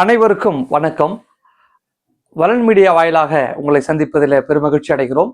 அனைவருக்கும் வணக்கம். வலன் மீடியா வாயிலாக உங்களை சந்திப்பதில் பெருமகிழ்ச்சி அடைகிறோம்.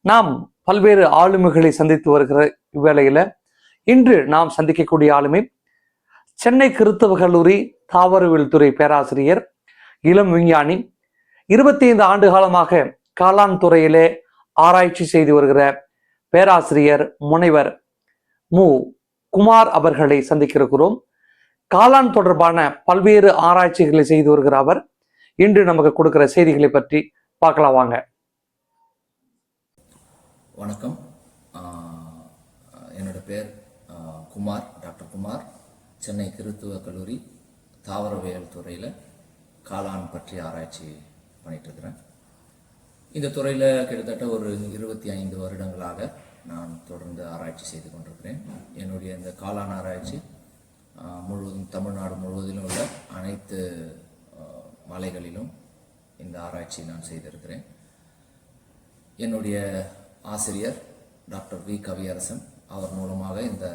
நாம் பல்வேறு ஆளுமைகளை சந்தித்து வருகிற இவ்வேளையில் இன்று நாம் சந்திக்கக்கூடிய ஆளுமை சென்னை கிறித்தவ கல்லூரி தாவரவியல் துறை பேராசிரியர் இளம் விஞ்ஞானி இருபத்தி ஐந்து ஆண்டு காலமாக காளான் துறையிலே ஆராய்ச்சி செய்து வருகிற பேராசிரியர் முனைவர் மு. குமார் அவர்களை சந்திக்கிருக்கிறோம் காளான் தொடர்பான பல்வேறு ஆராய்ச்சிகளை செய்து வருகிற அவர் இன்று நமக்கு கொடுக்கிற செய்திகளை பற்றி பார்க்கலாம் வாங்க. வணக்கம். என்னோட பேர் குமார் டாக்டர் குமார். சென்னை கிறித்துவ கல்லூரி தாவரவியல் துறையில் காளான் பற்றி ஆராய்ச்சி பண்ணிட்டுருக்கிறேன். இந்த துறையில் கிட்டத்தட்ட ஒரு இருபத்தி ஐந்து வருடங்களாக நான் தொடர்ந்து ஆராய்ச்சி செய்து கொண்டிருக்கிறேன். என்னுடைய இந்த காளான் ஆராய்ச்சி முழுவதும் தமிழ்நாடு முழுவதிலும் உள்ள அனைத்து மலைகளிலும் இந்த ஆராய்ச்சி நான் செய்திருக்கிறேன். என்னுடைய ஆசிரியர் டாக்டர் வி. கவியரசன் அவர் மூலமாக இந்த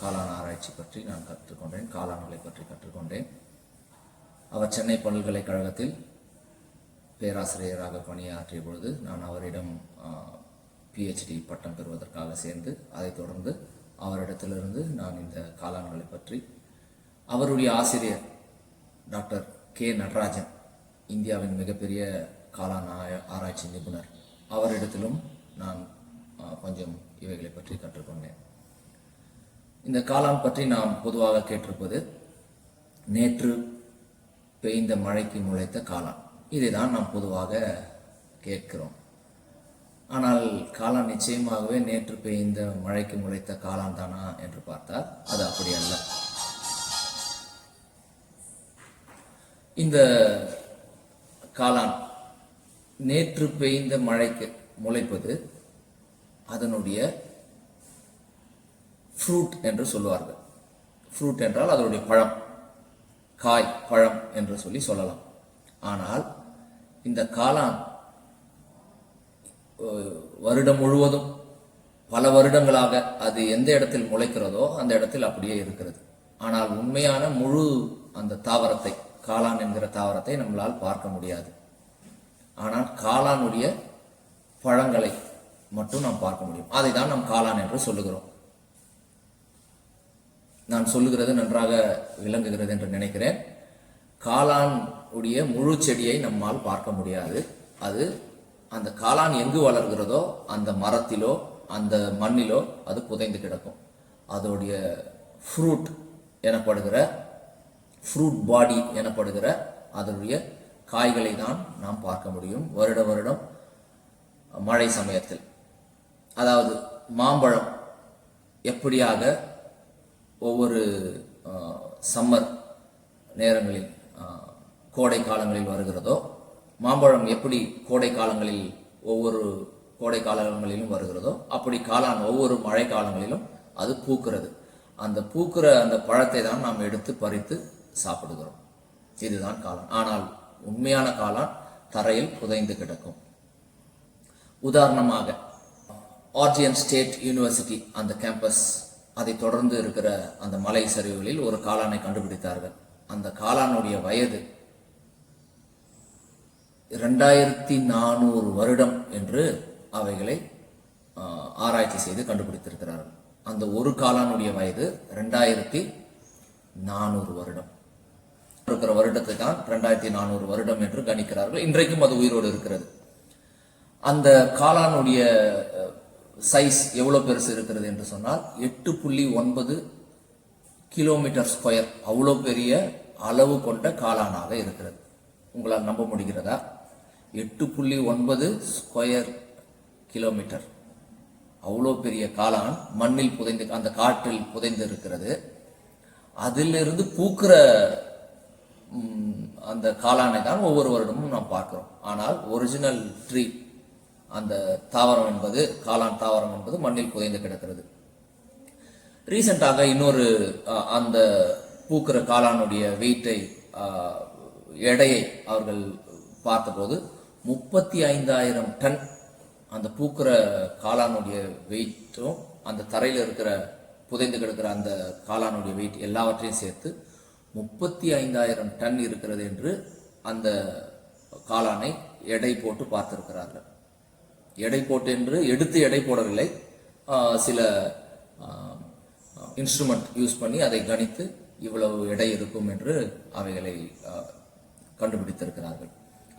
காளான் ஆராய்ச்சி பற்றி நான் கற்றுக்கொண்டேன் காளான்களை பற்றி கற்றுக்கொண்டேன். அவர் சென்னை பல்கலைக்கழகத்தில் பேராசிரியராக பணியாற்றிய பொழுது நான் அவரிடம் பிஹெச்டி பட்டம் பெறுவதற்காக சேர்ந்து அதைத் தொடர்ந்து அவரிடத்திலிருந்து நான் இந்த காளான்களை பற்றி அவருடைய ஆசிரியர் டாக்டர் கே நடராஜன் இந்தியாவின் மிகப்பெரிய காளான் ஆய- ஆராய்ச்சி நிபுணர் அவரிடத்திலும் நான் கொஞ்சம் இவைகளை பற்றி கற்றுக்கொண்டேன். இந்த காளான் பற்றி நாம் பொதுவாக கேட்டிருப்பது நேற்று பெய்ந்த மழைக்கு முளைத்த காளான். இதை தான் நாம் பொதுவாக கேட்கிறோம். ஆனால் காளான் நிச்சயமாகவே நேற்று பெய்ந்த மழைக்கு முளைத்த காளான் தானா என்று பார்த்தால் அது அப்படி அல்ல. இந்த காளான் நேற்று பெய்ந்த மழைக்கு முளைப்பது அதனுடைய ஃப்ரூட் என்று சொல்லுவார்கள். ஃப்ரூட் என்றால் அதனுடைய பழம். காய் பழம் என்று சொல்லி சொல்லலாம். ஆனால் இந்த காளான் வருடம் முழுவதும் பல வருடங்களாக அது எந்த இடத்தில் முளைக்கிறதோ அந்த இடத்தில் அப்படியே இருக்கிறது. ஆனால் உண்மையான முழு அந்த தாவரத்தை காளான் என்கிற தாவரத்தை நம்மளால் பார்க்க முடியாது. ஆனால் காளானுடைய பழங்களை மட்டும் நாம் பார்க்க முடியும். அதை தான் நாம் காளான் என்று சொல்லுகிறோம். நான் சொல்லுகிறது நன்றாக விளங்குகிறது என்று நினைக்கிறேன். காளான் உடைய முழு செடியை நம்மால் பார்க்க முடியாது. அது அந்த காளான் எங்கு வளர்கிறதோ அந்த மரத்திலோ அந்த மண்ணிலோ அது புதைந்து கிடக்கும். அதோடைய ஃப்ரூட் எனப்படுகிற ஃப்ரூட் பாடி எனப்படுகிற அதனுடைய காய்களை தான் நாம் பார்க்க முடியும். வருட வருடம் மழை சமயத்தில். அதாவது மாம்பழம் எப்படியாக ஒவ்வொரு சம்மர் நேரங்களில் கோடை காலங்களில் வருகிறதோ மாம்பழம் எப்படி கோடை காலங்களில் ஒவ்வொரு கோடை காலங்களிலும் வருகிறதோ அப்படி காளான் ஒவ்வொரு மழை காலங்களிலும் அது பூக்கிறது. அந்த பூக்கிற அந்த பழத்தை தான் நாம் எடுத்து பறித்து சாப்பிடுகிறோம். இதுதான் காளான் ஆனால் உண்மையான காளான் தரையில் புதைந்து கிடக்கும். உதாரணமாக ஆர்ஜியன் ஸ்டேட் யூனிவர்சிட்டி அந்த கேம்பஸ் அதை தொடர்ந்து இருக்கிற அந்த மலை சரிவுகளில் ஒரு காளானை கண்டுபிடித்தார்கள். அந்த காளானுடைய வயது இரண்டாயிரத்தி நானூறு வருடம் என்று அவைகளை ஆராய்ச்சி செய்து கண்டுபிடித்திருக்கிறார்கள். அந்த ஒரு காளானுடைய வயது ரெண்டாயிரத்தி நானூறு வருடம். இருக்கிற வருடத்தை தான் ரெண்டாயிரத்தி நானூறு வருடம் என்று கணிக்கிறார்கள். இன்றைக்கும் அது உயிரோடு இருக்கிறது. அந்த காளானுடைய சைஸ் எவ்வளோ பெருசு இருக்கிறது என்று சொன்னால் எட்டு புள்ளி ஒன்பது கிலோமீட்டர் ஸ்கொயர் அவ்வளோ பெரிய அளவு கொண்ட காளானாக இருக்கிறது. உங்களால் நம்ப முடிகிறதா? எட்டு புள்ளி ஒன்பது ஸ்கொயர் கிலோமீட்டர். அவ்வளோ பெரிய காளான் மண்ணில் புதைந்து அந்த காற்றில் புதைந்து இருக்கிறது அதிலிருந்து பூக்கிற அந்த காளானை தான் ஒவ்வொரு வருடமும் நாம் பார்க்கிறோம். ஆனால் ஒரிஜினல் ட்ரீ அந்த தாவரம் என்பது காளான் தாவரம் என்பது மண்ணில் புதைந்து கிடக்கிறது. ரீசெண்டாக இன்னொரு அந்த பூக்கிற காளானுடைய வெயிட்டை எடையை அவர்கள் பார்த்தபோது முப்பத்தி ஐந்தாயிரம் டன் அந்த பூக்கிற காளானுடைய வெயிட்டும் அந்த தரையில் இருக்கிற புதைந்து கிடக்கிற அந்த காளானுடைய வெயிட் எல்லாவற்றையும் சேர்த்து முப்பத்தி ஐந்தாயிரம் டன் இருக்கிறது என்று அந்த காளானை எடை போட்டு பார்த்திருக்கிறார்கள். எடை போட்டு என்று எடுத்து எடை போடவில்லை. சில இன்ஸ்ட்ருமெண்ட் யூஸ் பண்ணி அதை கணித்து இவ்வளவு எடை இருக்கும் என்று அவைகளை கண்டுபிடித்திருக்கிறார்கள்.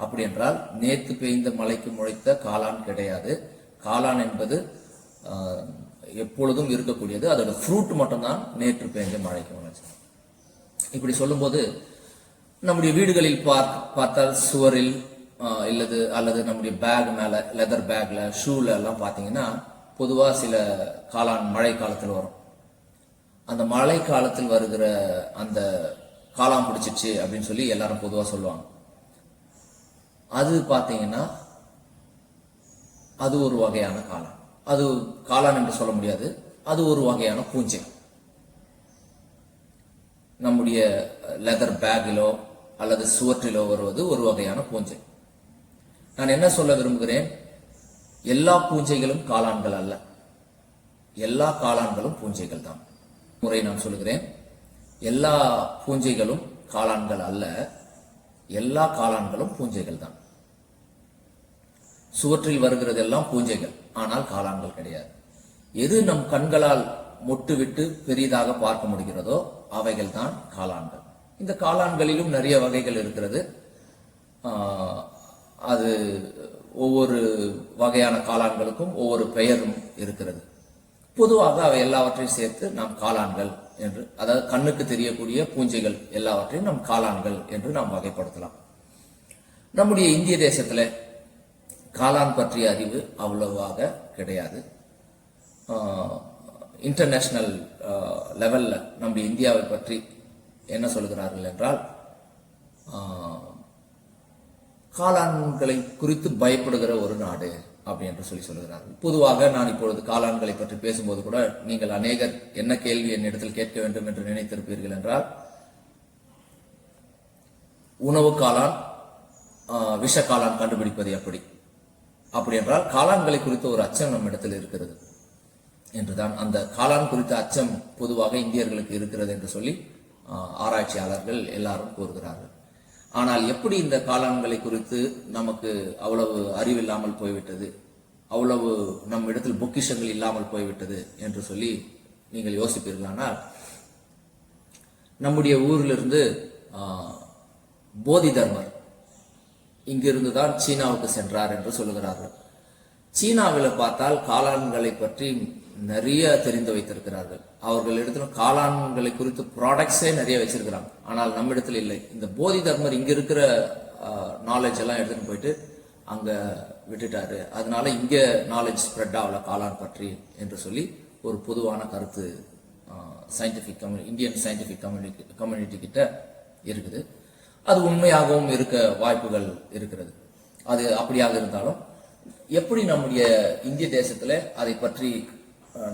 அப்படி என்றால் நேத்து பெய்ந்த மழைக்கு முளைத்த காளான் கிடையாது. காளான் என்பது எப்பொழுதும் இருக்கக்கூடியது. அதோட ஃப்ரூட் மட்டும்தான் நேற்று பெய்ந்த மழைக்கு முளைச்சு இப்படி சொல்லும்போது நம்முடைய வீடுகளில் பார் பார்த்தால் சுவரில் இல்லது அல்லது நம்முடைய பேக் மேல லெதர் பேக்ல ஷூல எல்லாம் பார்த்தீங்கன்னா பொதுவாக சில காளான் மழை காலத்தில் வரும். அந்த மழை காலத்தில் வருகிற அந்த காளான் பிடிச்சிச்சு அப்படின்னு சொல்லி எல்லாரும் பொதுவாக சொல்லுவாங்க. அது பார்த்தீங்கன்னா அது ஒரு வகையான காளான். அது காளான் என்று சொல்ல முடியாது. அது ஒரு வகையான பூஞ்சை. நம்முடைய லெதர் பேக்கிலோ அல்லது சுவற்றிலோ வருவது ஒரு வகையான பூஞ்சை. நான் என்ன சொல்ல விரும்புகிறேன்? எல்லா பூஞ்சைகளும் காளான்கள் அல்ல. எல்லா காளான்களும் பூஞ்சைகள் தான். முறை நான் சொல்லுகிறேன். எல்லா பூஞ்சைகளும் காளான்கள் அல்ல. எல்லா காளான்களும் பூஞ்சைகள் தான். சுவற்றில் வருகிறதெல்லாம் பூஞ்சைகள் ஆனால் காளான்கள் கிடையாது. எது நம் கண்களால் மொட்டு விட்டு பெரிதாக பார்க்க முடிகிறதோ அவைகள் தான் காளான்கள். இந்த காளான்களிலும் நிறைய வகைகள் இருக்கிறது. அது ஒவ்வொரு வகையான காளான்களுக்கும் ஒவ்வொரு பெயரும் இருக்கிறது. பொதுவாக அவை எல்லாவற்றையும் சேர்த்து நாம் காளான்கள் என்று அதாவது கண்ணுக்கு தெரியக்கூடிய பூஞ்சைகள் எல்லாவற்றையும் நம் காளான்கள் என்று நாம் வகைப்படுத்தலாம். நம்முடைய இந்திய தேசத்துல காளான் பற்றிய அறிவு அவ்வளவாக கிடையாது. இன்டர்நேஷ்னல் லெவலில் நம்ம இந்தியாவை பற்றி என்ன சொல்கிறார்கள் என்றால் காளான்களை குறித்து பயப்படுகிற ஒரு நாடு அப்படி என்று சொல்லி சொல்கிறார்கள் பொதுவாக நான் இப்பொழுது காளான்களை பற்றி பேசும்போது கூட நீங்கள் அநேகர் என்ன கேள்வி என்னிடத்தில் கேட்க வேண்டும் என்று நினைத்திருப்பீர்கள் என்றால் உணவு காளான் விஷ காளான் கண்டுபிடிப்பது எப்படி? அப்படி என்றால் காளான்களை குறித்த ஒரு அச்சம் நம்மிடத்தில் இருக்கிறது. என்றுதான் அந்த காளான் குறித்த அச்சம் பொதுவாக இந்தியர்களுக்கு இருக்கிறது என்று சொல்லி ஆராய்ச்சியாளர்கள் எல்லாரும் கூறுகிறார்கள். ஆனால் எப்படி இந்த காளான்களை குறித்து நமக்கு அவ்வளவு அறிவில்லாமல் போய்விட்டது? அவ்வளவு நம் இடத்தில் பொக்கிஷங்கள் இல்லாமல் போய்விட்டது என்று சொல்லி நீங்கள் யோசிப்பீர்களானால் நம்முடைய ஊரிலிருந்து போதி தர்மர் இங்கிருந்து தான் சீனாவுக்கு சென்றார் என்று சொல்லுகிறார்கள். சீனாவில் பார்த்தால் காளான்களை பற்றி நிறைய தெரிந்து வைத்திருக்கிறார்கள். அவர்கள் இடத்துல காளான்களை குறித்து ப்ராடக்ட்ஸே நிறைய வச்சிருக்கிறாங்க. ஆனால் நம்ம இடத்துல இல்லை. இந்த போதி தர்மர் இங்க இருக்கிற நாலேஜ் எல்லாம் எடுத்துன்னு போயிட்டு அங்க விட்டுட்டாரு. அதனால இங்க நாலேஜ் ஸ்ப்ரெட் ஆகல காளான் பற்றி என்று சொல்லி ஒரு பொதுவான கருத்து சயின்டிபிக் கம்யூனி இந்தியன் சயின்டிபிக் கம்யூனிட்டி கம்யூனிட்டி கிட்ட இருக்குது. அது உண்மையாகவும் இருக்க வாய்ப்புகள் இருக்கிறது. அது அப்படியாக இருந்தாலும் எப்படி நம்முடைய இந்திய தேசத்துல அதை பற்றி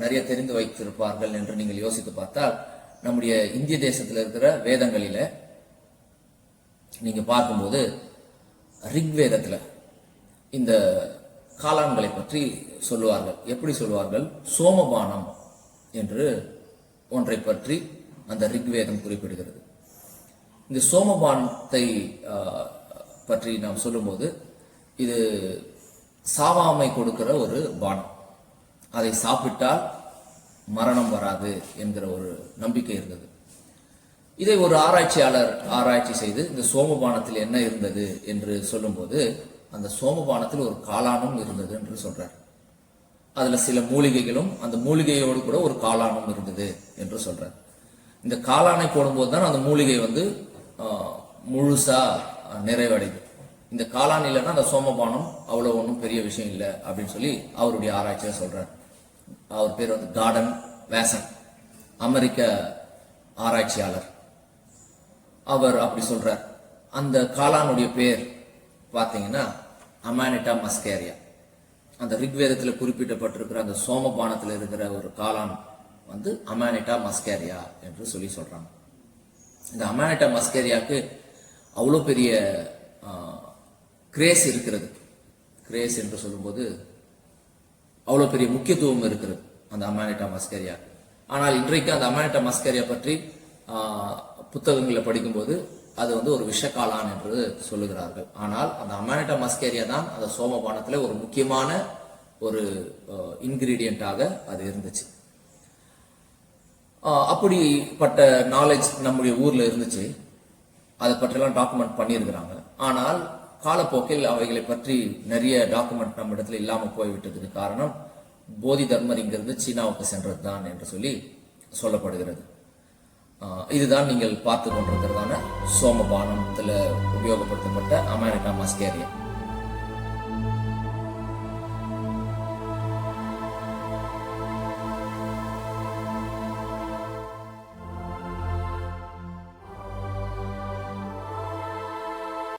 நிறைய தெரிந்து வைத்திருப்பார்கள் என்று நீங்கள் யோசித்து பார்த்தால் நம்முடைய இந்திய தேசத்தில் இருக்கிற வேதங்களில நீங்க பார்க்கும்போது ரிக்வேதத்துல இந்த காலான்களை பற்றி சொல்லுவார்கள். எப்படி சொல்லுவார்கள்? சோமபானம் என்று ஒன்றை பற்றி அந்த ரிக்வேதம் குறிப்பிடுகிறது. இந்த சோமபானத்தை பற்றி நாம் சொல்லும்போது இது சாவாமை கொடுக்கிற ஒரு பானம். அதை சாப்பிட்டால் மரணம் வராது என்கிற ஒரு நம்பிக்கை இருந்தது. இதை ஒரு ஆராய்ச்சியாளர் ஆராய்ச்சி செய்து இந்த சோமபானத்தில் என்ன இருந்தது என்று சொல்லும்போது அந்த சோமபானத்தில் ஒரு காளானும் இருந்தது என்று சொல்றார். அதுல சில மூலிகைகளும் அந்த மூலிகையோடு கூட ஒரு காளானும் இருந்தது என்று சொல்றார். இந்த காளானை போடும்போது தான் அந்த மூலிகை வந்து முழுசாக நிறைவடைது இந்த காளான் இல்லைன்னா அந்த சோமபானம் அவ்வளோ ஒன்றும் பெரிய விஷயம் இல்லை அப்படின்னு சொல்லி அவருடைய ஆராய்ச்சியாக சொல்கிறார் அவர் பேர் வந்து கார்டன் வேசன் அமெரிக்க ஆராய்ச்சியாளர். அவர் அப்படி சொல்கிறார் அந்த காளானுடைய பேர் பார்த்தீங்கன்னா அமானிட்டா மஸ்கேரியா. அந்த ரிக்வேதத்தில் குறிப்பிடப்பட்டிருக்கிற அந்த சோமபானத்தில் இருக்கிற ஒரு காளான் வந்து அமானிட்டா மஸ்கேரியா என்று சொல்லி சொல்கிறாங்க இந்த அமானிட்டா மஸ்கேரியாவுக்கு அவ்வளோ பெரிய கிரேஸ் இருக்கிறது. கிரேஸ் என்று சொல்லும்போது அவ்வளோ பெரிய முக்கியத்துவம் இருக்கிறது அந்த அமானிட்டா மஸ்கேரியா. ஆனால் இன்றைக்கு அந்த அமானிட்டா மஸ்கரியா பற்றி புத்தகங்களில் படிக்கும்போது அது வந்து ஒரு விஷக்காளான் என்று சொல்லுகிறார்கள். ஆனால் அந்த அமானிட்டா மஸ்கேரியா தான் அந்த சோமபானத்தில் ஒரு முக்கியமான ஒரு இன்கிரீடியண்ட்டாக அது இருந்துச்சு. அப்படிப்பட்ட நாலேஜ் நம்முடைய ஊரில் இருந்துச்சு. அதை பற்றியெல்லாம் டாக்குமெண்ட் பண்ணியிருக்கிறாங்க. ஆனால் காலப்போக்கில் அவைகளை பற்றி நிறைய டாக்குமெண்ட் நம்ம இடத்துல இல்லாமல் போய்விட்டதுக்கு காரணம் போதி தர்மர் இங்கிருந்து சீனாவுக்கு சென்றது தான் என்று சொல்லி சொல்லப்படுகிறது. இதுதான் நீங்கள் பார்த்து கொண்டிருக்கிறதான சோமபானத்தில் உபயோகப்படுத்தப்பட்ட அமெரிக்கா மஸ்கேரியா